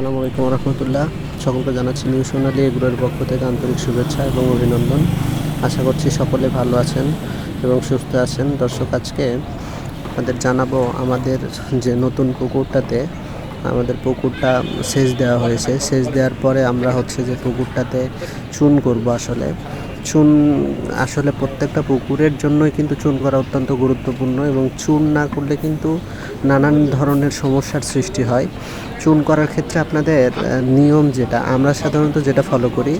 আসসালামু আলাইকুম রহমতুল্লাহ। সকলকে জানাচ্ছি নিউ সোনালী এগুলোর পক্ষ থেকে আন্তরিক শুভেচ্ছা এবং অভিনন্দন। আশা করছি সকলে ভালো আছেন এবং সুস্থ আছেন। দর্শক, আজকে আমাদের জানাব আমাদের যে নতুন পুকুরটাতে আমাদের পুকুরটা সেচ দেওয়া হয়েছে। সেচ দেওয়ার পরে আমরা হচ্ছে যে পুকুরটাতে চুন করব আসলে। চুন আসলে প্রত্যেকটা পুকুরের জন্যই কিন্তু চুন করা অত্যন্ত গুরুত্বপূর্ণ এবং চুন না করলে কিন্তু নানান ধরনের সমস্যার সৃষ্টি হয়। চুন করার ক্ষেত্রে আপনাদের নিয়ম যেটা, আমরা সাধারণত যেটা ফলো করি,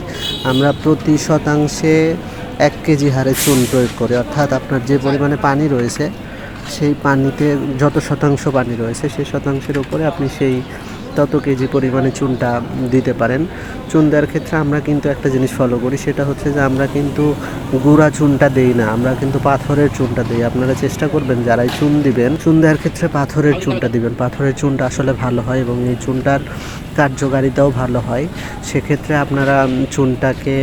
আমরা প্রতি শতাংশে এক কেজি হারে চুন প্রয়োগ করি। অর্থাৎ আপনার যে পরিমাণে পানি রয়েছে, সেই পানিতে যত শতাংশ পানি রয়েছে, সেই শতাংশের উপরে আপনি সেই তত কেজি পরিমাণে চুনটা দিতে পারেন। চুন দেওয়ার ক্ষেত্রে আমরা কিন্তু একটা জিনিস ফলো করি, সেটা হচ্ছে যে আমরা কিন্তু গুঁড়া চুনটা দেই না, আমরা কিন্তু পাথরের চুনটা দিই। আপনারা চেষ্টা করবেন যারাই চুন দিবেন, চুন দেওয়ার ক্ষেত্রে পাথরের চুনটা দিবেন। পাথরের চুনটা আসলে ভালো হয় এবং এই চুনটার কার্যকারিতাও ভালো হয়। সেক্ষেত্রে আপনারা চুনটাকে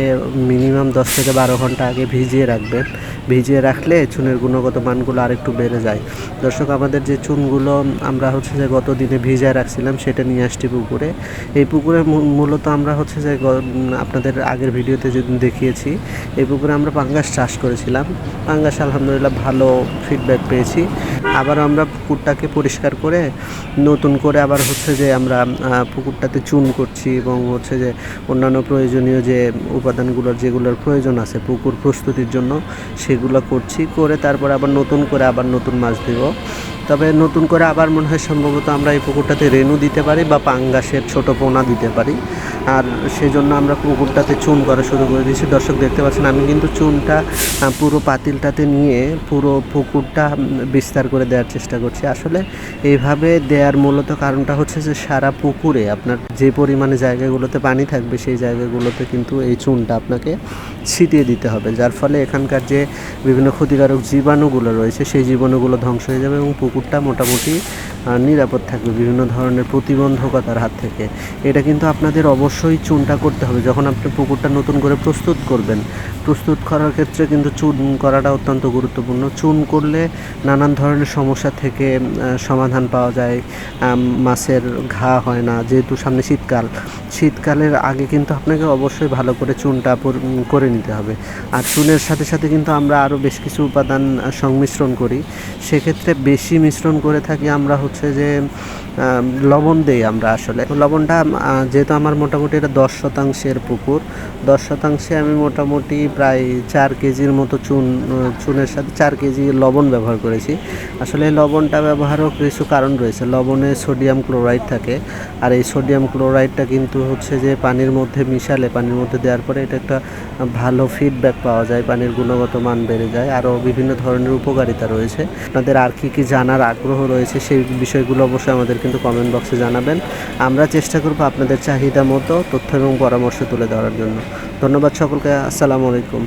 মিনিমাম দশ থেকে বারো ঘণ্টা আগে ভিজিয়ে রাখবেন। ভিজিয়ে রাখলে চুনের গুণগত মানগুলো আরেকটু বেড়ে যায়। দর্শক, আমাদের যে চুনগুলো আমরা হচ্ছে যে গত দিনে ভিজায় রাখছিলাম, সেটা নিয়ে আসছি পুকুরে। এই পুকুরে মূলত আমরা হচ্ছে যে আপনাদের আগের ভিডিওতে যেদিন দেখিয়েছি, এই পুকুরে আমরা পাঙ্গাস চাষ করেছিলাম। পাঙ্গাস আলহামদুলিল্লাহ ভালো ফিডব্যাক পেয়েছি। আবার আমরা পুকুরটাকে পরিষ্কার করে নতুন করে আবার হচ্ছে যে আমরা পুকুরটাতে চুন করছি এবং হচ্ছে যে অন্যান্য প্রয়োজনীয় যে উপাদানগুলোর যেগুলোর প্রয়োজন আছে পুকুর প্রস্তুতির জন্য সেগুলো করছি। করে তারপর আবার নতুন করে আবার নতুন মাছ দেব। তবে নতুন করে আবার মনে হয় সম্ভবত আমরা এই পুকুরটাতে রেনু দিতে পারি বা পাঙ্গাসের ছোট পোনা দিতে পারি। আর সেই জন্য আমরা পুকুরটাতে চুন করা শুরু করে দিয়েছি। দর্শক দেখতে পাচ্ছেন, আমি কিন্তু চুনটা পুরো পাতিলটাতে নিয়ে পুরো পুকুরটা বিস্তার করে দেওয়ার চেষ্টা করছি। আসলে এইভাবে দেওয়ার মূলত কারণটা হচ্ছে যে সারা পুকুরে আপনার যে পরিমাণে জায়গাগুলোতে পানি থাকবে, সেই জায়গাগুলোতে কিন্তু এই চুনটা আপনাকে ছিটিয়ে দিতে হবে। যার ফলে এখানকার যে বিভিন্ন ক্ষতিকারক জীবাণুগুলো রয়েছে, সেই জীবাণুগুলো ধ্বংস হয়ে যাবে এবং পুকুরটা মোটামুটি নিরাপদ থাকবে বিভিন্ন ধরনের প্রতিবন্ধকতার হাত থেকে। এটা কিন্তু আপনাদের অবশ্যই চুনটা করতে হবে। যখন আপনি পুকুরটা নতুন করে প্রস্তুত করবেন, প্রস্তুত করার ক্ষেত্রে কিন্তু চুন করাটা অত্যন্ত গুরুত্বপূর্ণ। চুন করলে নানান ধরনের সমস্যা থেকে সমাধান পাওয়া যায়। মাছের ঘা হয় না, যেহেতু সামনে শীতকাল। শীতকালের আগে কিন্তু আপনাকে অবশ্যই ভালো করে চুনটা করে নিতে হবে। আর চুনের সাথে সাথে কিন্তু আমরা আরও বেশ কিছু উপাদান সংমিশ্রণ করি। সেক্ষেত্রে বেশি মিশ্রণ করে থাকি, আমরা হচ্ছে যে লবণ দেই আমরা আসলে। লবণটা যেহেতু আমার মোটামুটি এটা দশ শতাংশের পুকুর, দশ শতাংশে আমি মোটামুটি প্রায় চার কেজির মতো চুন, চুনের সাথে চার কেজি লবণ ব্যবহার করেছি। আসলে লবণটা ব্যবহারও কিছু কারণ রয়েছে। লবণে সোডিয়াম ক্লোরাইড থাকে, আর এই সোডিয়াম ক্লোরাইডটা কিন্তু হচ্ছে যে পানির মধ্যে মিশালে, পানির মধ্যে দেওয়ার পরে এটা একটা ভালো ফিডব্যাক পাওয়া যায়, পানির গুণগত মান বেড়ে যায়, আরও বিভিন্ন ধরনের উপকারিতা রয়েছে। আপনাদের আর কি কি জানার আগ্রহ রয়েছে সেই বিষয়গুলো অবশ্যই আমাদের কিন্তু কমেন্ট বক্সে জানাবেন। আমরা চেষ্টা করব আপনাদের চাহিদা মতো তথ্য এবং পরামর্শ তুলে ধরার জন্য। ধন্যবাদ সকলকে, আসসালামু আলাইকুম।